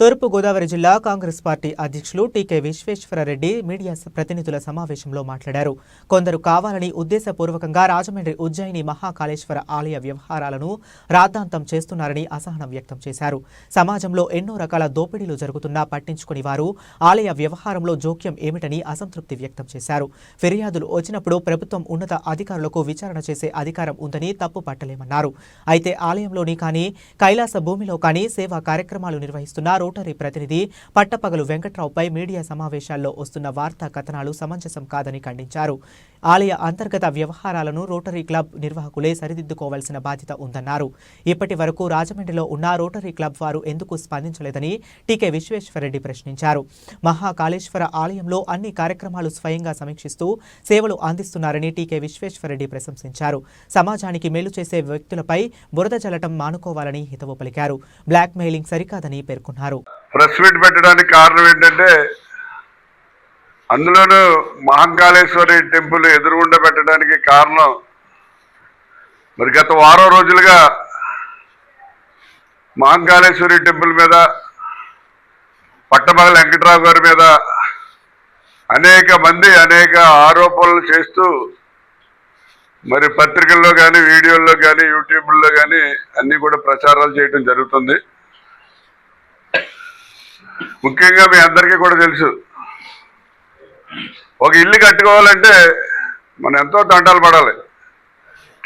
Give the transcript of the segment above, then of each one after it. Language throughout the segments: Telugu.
తూర్పు గోదావరి జిల్లా కాంగ్రెస్ పార్టీ అధ్యక్షులు టీకే విశ్వేశ్వరరెడ్డి మీడియా ప్రతినిధుల సమావేశంలో మాట్లాడారు. కొందరు కావాలని ఉద్దేశపూర్వకంగా రాజమండ్రి ఉజ్జయిని మహాకాళేశ్వర ఆలయ వ్యవహారాలను రాద్ధాంతం చేస్తున్నారని అసహనం వ్యక్తం చేశారు. సమాజంలో ఎన్నో రకాల దోపిడీలు జరుగుతున్నా పట్టించుకుని వారు ఆలయ వ్యవహారంలో జోక్యం ఏమిటని అసంతృప్తి వ్యక్తం చేశారు. ఫిర్యాదులు వచ్చినప్పుడు ప్రభుత్వం ఉన్నత అధికారులకు విచారణ చేసే అధికారం ఉందని తప్పు పట్టలేమన్నారు. అయితే ఆలయంలోని కానీ కైలాస భూమిలో కానీ సేవా కార్యక్రమాలు నిర్వహిస్తున్నారు రోటరీ ప్రతినిధి పట్టపగలు వెంకట్రావుపై మీడియా సమావేశాల్లో వస్తున్న వార్తా కథనాలు సమంజసం కాదని ఖండించారు. ఆలయ అంతర్గత వ్యవహారాలను రోటరీ క్లబ్ నిర్వాహకులే సరిదిద్దుకోవాల్సిన బాధ్యత ఉందన్నారు. ఇప్పటి వరకు రాజమండ్రిలో ఉన్న రోటరీ క్లబ్ వారు ఎందుకు స్పందించలేదని టీకే విశ్వేశ్వరరెడ్డి ప్రశ్నించారు. మహాకాళేశ్వర ఆలయంలో అన్ని కార్యక్రమాలు స్వయంగా సమీక్షిస్తూ సేవలు అందిస్తున్నారని టీకే విశ్వేశ్వరరెడ్డి ప్రశంసించారు. సమాజానికి మేలు చేసే వ్యక్తులపై బురద చల్లటం మానుకోవాలని హితవు పలికారు. బ్లాక్ మెయిలింగ్ సరికాదని పేర్కొన్నారు. ప్రెస్ మీట్ పెట్టడానికి కారణం ఏంటంటే అందులోనూ మహంకాళేశ్వరి టెంపుల్ ఎదురుగుండా పెట్టడానికి కారణం మరి గత వారం రోజులుగా మహంకాళేశ్వరి టెంపుల్ మీద పట్టమగల వెంకట్రావు గారి మీద అనేక మంది అనేక ఆరోపణలు చేస్తూ మరి పత్రికల్లో కానీ వీడియోల్లో కానీ యూట్యూబ్లో కానీ అన్నీ కూడా ప్రచారాలు చేయడం జరుగుతుంది. ముఖ్యంగా మీ అందరికీ కూడా తెలుసు ఒక ఇల్లు కట్టుకోవాలంటే మనం ఎంతో దండాలు పడాలి.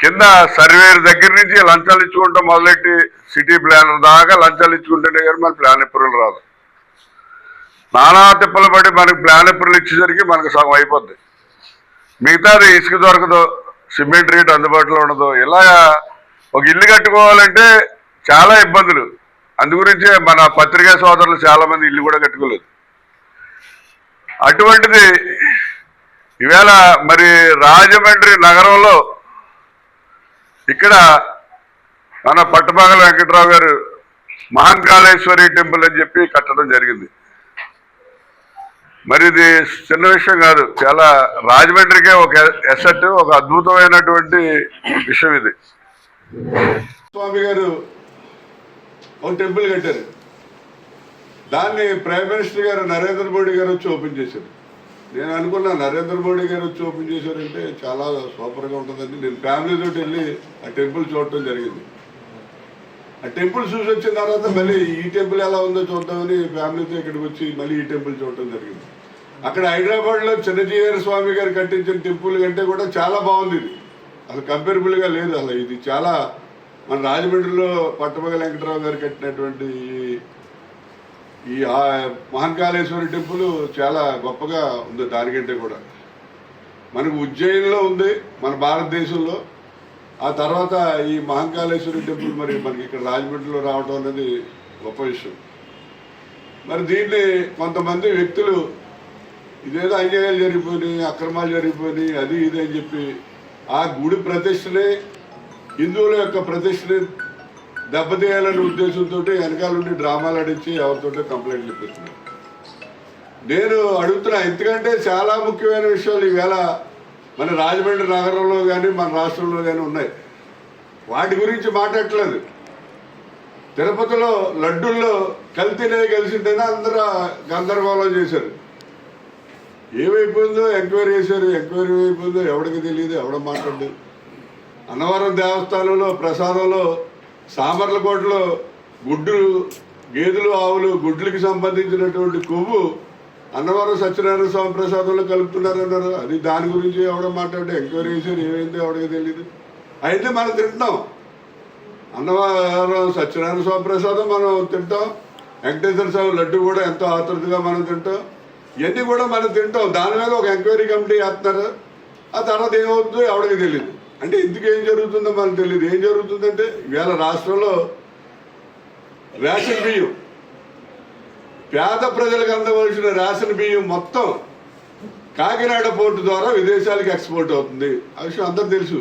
కింద సర్వేర్ దగ్గర నుంచి లంచాలు ఇచ్చుకుంటాం మొదలెట్టి సిటీ ప్లానర్ దాకా లంచాలు ఇచ్చుకుంటేనే కానీ మన ప్లాన్ ఎప్పుడు రాదు. నానా తిప్పలు పడి మనకి ప్లాన్ ఎప్పుడు ఇచ్చేసరికి మనకు సగం అయిపోద్ది. మిగతాది ఇసుక దొరకదు సిమెంట్ రేట్ అందుబాటులో ఉండదు. ఇలా ఒక ఇల్లు కట్టుకోవాలంటే చాలా ఇబ్బందులు. అందుగురించే మన పత్రికా సోదరులు చాలామంది ఇల్లు కూడా కట్టుకోలేదు. అటువంటిది ఈవేళ మరి రాజమండ్రి నగరంలో ఇక్కడ మన పట్టపగల వెంకట్రావు గారు మహాంకాళేశ్వరి టెంపుల్ అని చెప్పి కట్టడం జరిగింది. మరి ఇది చిన్న విషయం కాదు చాలా రాజమండ్రికే ఒక ఎసెట్ ఒక అద్భుతమైనటువంటి విషయం ఇది. స్వామి గారు ఒక టెంపుల్ కట్టారు. దాన్ని ప్రైమ్ మినిస్టర్ గారు నరేంద్ర మోడీ గారు వచ్చి ఓపెన్ చేశారు. నేను అనుకున్నా నరేంద్ర మోడీ గారు వచ్చి ఓపెన్ చేశారంటే చాలా సూపర్గా ఉంటుందని నేను ఫ్యామిలీతో వెళ్ళి ఆ టెంపుల్ చూడటం జరిగింది. ఆ టెంపుల్ చూసి వచ్చిన తర్వాత మళ్ళీ ఈ టెంపుల్ ఎలా ఉందో చూద్దామని ఫ్యామిలీతో ఇక్కడికి వచ్చి మళ్ళీ ఈ టెంపుల్ చూడటం జరిగింది. అక్కడ హైదరాబాద్లో చిన్నజీవర స్వామి గారు కట్టించిన టెంపుల్ కంటే కూడా చాలా బాగుంది ఇది. అసలు కంపేరబుల్గా లేదు అసలు. ఇది చాలా మన రాజమండ్రిలో పట్టమగ వెంకటరావు గారు కట్టినటువంటి ఈ- ఆ- మహంకాళేశ్వరి టెంపుల్ చాలా గొప్పగా ఉంది దానికంటే కూడా. మనకు ఉజ్జయినిలో ఉంది మన భారతదేశంలో. ఆ తర్వాత ఈ మహంకాళేశ్వరి టెంపుల్ మరి మనకి ఇక్కడ రాజమండ్రిలో రావడం అనేది గొప్ప విషయం. మరి దీన్ని కొంతమంది వ్యక్తులు ఇదేదో అన్యాయాలు జరిగిపోయినాయి అక్రమాలు జరిగిపోయినాయి అది ఇది అని చెప్పి ఆ గుడి ప్రతిష్టనే హిందువుల యొక్క ప్రతిష్టని దెబ్బతీయాలనే ఉద్దేశంతో వెనకాల నుండి డ్రామాలు ఆడించి ఎవరితోటో కంప్లైంట్లు ఇప్పిస్తున్నారు. నేను అడుగుతున్నా ఎందుకంటే చాలా ముఖ్యమైన విషయాలు ఈవేళ మన రాజమండ్రి నగరంలో కానీ మన రాష్ట్రంలో కానీ ఉన్నాయి. వాటి గురించి మాట్లాడట్లేదు. తిరుపతిలో లడ్డుల్లో కల్తీనే కలిసిందని అందరూ గందరగోళం చేశారు. ఏమైపోయిందో ఎంక్వైరీ చేశారు ఎంక్వైరీ అయిపోయిందో ఎవడికి తెలియదు ఎవడ మాట్లాడు అన్నవరం దేవస్థానంలో ప్రసాదంలో సామర్లకోటలో గుడ్డు గేదెలు ఆవులు గుడ్లకి సంబంధించినటువంటి కొవ్వు అన్నవరం సత్యనారాయణ స్వామి ప్రసాదంలో కలుపుతున్నారన్నారు. అది దాని గురించి ఎవడో మాట్లాడి ఎంక్వైరీ చేశారు ఏమైందో ఎవడికి తెలియదు అయితే మనం తింటున్నాం అన్నవరం సత్యనారాయణ స్వామి ప్రసాదం మనం తింటాం. వెంకటేశ్వర స్వామి లడ్డు కూడా ఎంతో ఆతృతగా మనం తింటాం. ఇవన్నీ కూడా మనం తింటాం. దాని మీద ఒక ఎంక్వైరీ కమిటీ వేస్తున్నారు ఆ తర్వాత ఏమవుతుందో ఎవడికి తెలియదు అంటే ఎందుకు ఏం జరుగుతుందో మనకు తెలియదు ఏం జరుగుతుందంటే ఇవాళ రాష్ట్రంలో రేషన్ బియ్యం పేద ప్రజలకు అందవలసిన రేషన్ బియ్యం మొత్తం కాకినాడ పోర్టు ద్వారా విదేశాలకు ఎక్స్పోర్ట్ అవుతుంది. ఆ విషయం అందరు తెలుసు.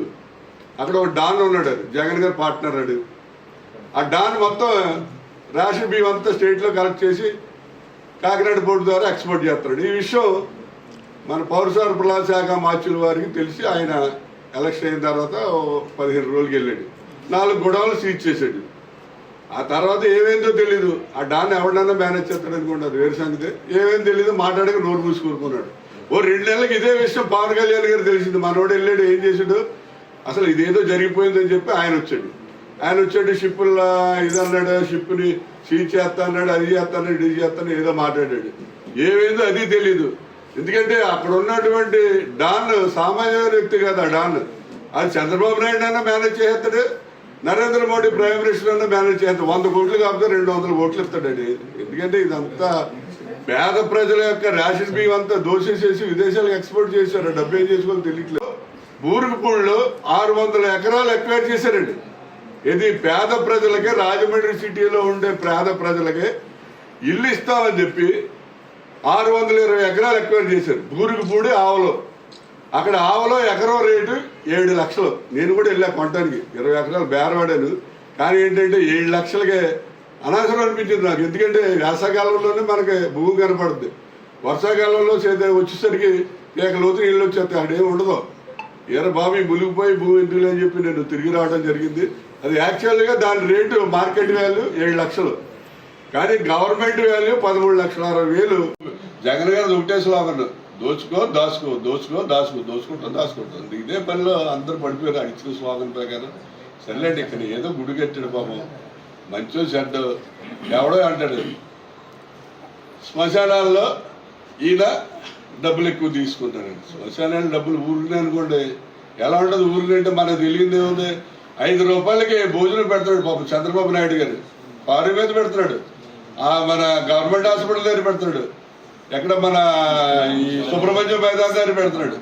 అక్కడ ఒక డాన్ ఉన్నాడు జగన్ గారు పార్ట్నర్ అడు ఆ డాన్ మొత్తం రేషన్ బియ్యం అంతా స్టేట్లో కలెక్ట్ చేసి కాకినాడ పోర్టు ద్వారా ఎక్స్పోర్ట్ చేస్తున్నాడు. ఈ విషయం మన పౌరసరఫరాల శాఖ మార్చుల వారికి తెలిసి ఆయన ఎలక్షన్ అయిన తర్వాత ఓ పదిహేను రోజులకి వెళ్ళాడు. నాలుగు గొడవలు సీజ్ చేశాడు. ఆ తర్వాత ఏమైందో తెలీదు. ఆ డాన్ ఎవడన్నా మేనేజ్ చేస్తాడు అనుకున్నారు వేరు సంగతి. ఏమేం తెలీదు మాట్లాడక నోరు మూసుకూరుకున్నాడు ఓ రెండు నెలలకు ఇదే విషయం పవన్ కళ్యాణ్ గారు తెలిసింది. మనోడు వెళ్ళాడు ఏం చేశాడు? అసలు ఇదేదో జరిగిపోయిందని చెప్పి ఆయన వచ్చాడు. ఆయన వచ్చాడు షిప్పుల ఇది అన్నాడు షిప్ని సీజ్ చేస్తా అన్నాడు అది చేస్తాను ఇది చేస్తాను ఏదో మాట్లాడాడు. ఏమైందో అది తెలీదు. ఎందుకంటే అక్కడ ఉన్నటువంటి డాన్ సామాన్య వ్యక్తి కదా డాన్ అది చంద్రబాబు నాయుడు అయినా మేనేజ్ చేస్తాడు నరేంద్ర మోడీ ప్రైమ్ మినిస్టర్ అయినా మేనేజ్ చేస్తాడు వంద కోట్లు కాకపోతే రెండు వందల కోట్లు ఇస్తాడండి. ఎందుకంటే ఇదంతా పేద ప్రజల యొక్క రేషన్ బియ్యం అంతా దోషేసేసి విదేశాలకు ఎక్స్పోర్ట్ చేశారు. డబ్బు ఏం చేసుకోవాలి తెలియట్లేదు. బూరుగుపూడిలో ఆరు వందల ఎకరాలు ఎక్వైర్ చేశారండి. ఇది పేద ప్రజలకే రాజమండ్రి సిటీలో ఉండే పేద ప్రజలకే ఇల్లు ఇస్తామని చెప్పి ఆరు వందల ఇరవై ఎకరాలు ఎక్వైర్ చేశారు. బూరుగుపూడి ఆవలో. అక్కడ ఆవలో ఎకరం రేటు ఏడు లక్షలు. నేను కూడా వెళ్ళా కొనడానికి ఇరవై ఎకరాలు బేరవాడాను. కానీ ఏంటంటే ఏడు లక్షలకే అనవసరం అనిపించింది నాకు. ఎందుకంటే వేసవకాలంలోనే మనకి భూమి కనపడుద్ది. వర్షాకాలంలో చేత వచ్చేసరికి ఇక లోతు నీళ్ళు వచ్చేస్తాయి అక్కడేం ఉండదు. ఎర్ర బాబు మునిగిపోయి భూమి ఇంటిలో అని చెప్పి నేను తిరిగి రావడం జరిగింది. అది యాక్చువల్గా దాని రేటు మార్కెట్ వాల్యూ ఏడు లక్షలు. కానీ గవర్నమెంట్ వాల్యూ పదమూడు లక్షల అరవై వేలు. జగన్ గారు ఒకటే స్లోగన్. దోచుకో దాచుకో దోచుకో దాచుకో దోచుకుంటా దాచుకుంటుంది ఇదే పనిలో అందరూ పడిపోయారు అడిచిన స్లోగన్ ప్రకారం. సర్లేండి ఇక్కడ ఏదో గుడి కట్టాడు పాపం. మంచో చెడ్డ ఎవడో అంటాడు. శ్మశానాల్లో ఈయన డబ్బులు ఎక్కువ తీసుకుంటాడండి శ్మశానాలు డబ్బులు ఊరినే అనుకోండి. ఎలా ఉంటుంది ఊరిని అంటే మనకు తెలియదు ఏముంది? ఐదు రూపాయలకి భోజనం పెడతాడు పాపం చంద్రబాబు నాయుడు గారు. కారు మీద పెడుతున్నాడు. ఆ మన గవర్నమెంట్ హాస్పిటల్ దగ్గర పెడతాడు ఎక్కడ మన ఈ సుబ్రహ్మణ్యం మైదాన్ పెడుతున్నాడు.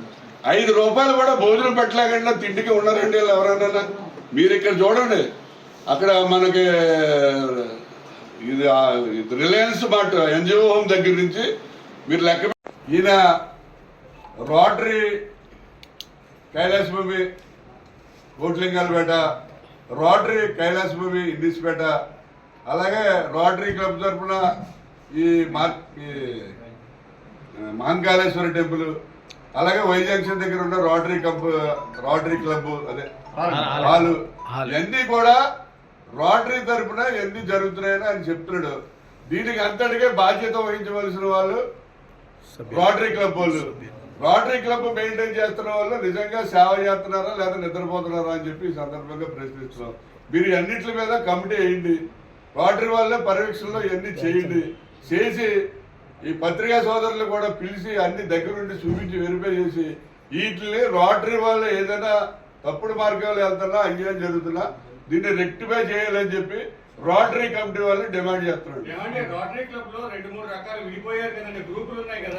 ఐదు రూపాయలు కూడా భోజనం పెట్టలేకుండా తిండికి ఉన్నారండి వీళ్ళు ఎవరైనా మీరు ఇక్కడ చూడండి. అక్కడ మనకి ఇది రిలయన్స్ మార్ట్ ఎన్జిఓ హోమ్ దగ్గర నుంచి మీరు లెక్క ఈయన రోటరీ కైలాస భూమి కోట్లింగాలపేట రోటరీ కైలాస భూమి ఇండిస్పేట అలాగే రోటరీ క్లబ్ తరఫున ఈ మార్క్ ఈ మహంకాళేశ్వర టెంపుల్ అలాగే వై జంక్షన్ దగ్గర ఉన్న రోటరీ క్లబ్ రోటరీ క్లబ్ అదే హాలు. ఇవన్నీ కూడా రోటరీ తరఫున ఎన్ని జరుగుతున్నాయని ఆయన చెప్తున్నాడు. దీనికి అంతటికే బాధ్యత వహించవలసిన వాళ్ళు రోటరీ క్లబ్ వాళ్ళు. రోటరీ క్లబ్ మెయింటైన్ చేస్తున్న వాళ్ళు నిజంగా సేవ చేస్తున్నారా లేదా నిద్రపోతున్నారా అని చెప్పి ఈ సందర్భంగా ప్రశ్నిస్తున్నాం. మీరు అన్నిటి మీద కమిటీ వేయండి. రోటరీ వాళ్ళే పర్యవేక్షణలో ఇవన్నీ చేయండి. చేసి ఈ పత్రికా సోదరులు కూడా పిలిచి అన్ని దగ్గరుండి చూపించి వెరిఫై చేసి వీటిని రోటరీ వాళ్ళు ఏదైనా తప్పుడు మార్గంలో వెళ్తున్నా అన్యాయం జరుగుతున్నా దీన్ని రెక్టిఫై చేయాలని చెప్పి రోటరీ కమిటీ వాళ్ళు డిమాండ్ చేస్తున్నారు రోటరీ క్లబ్లో రెండు మూడు రకాలు విడిపోయారు కదండి. గ్రూపులు ఉన్నాయి కదా.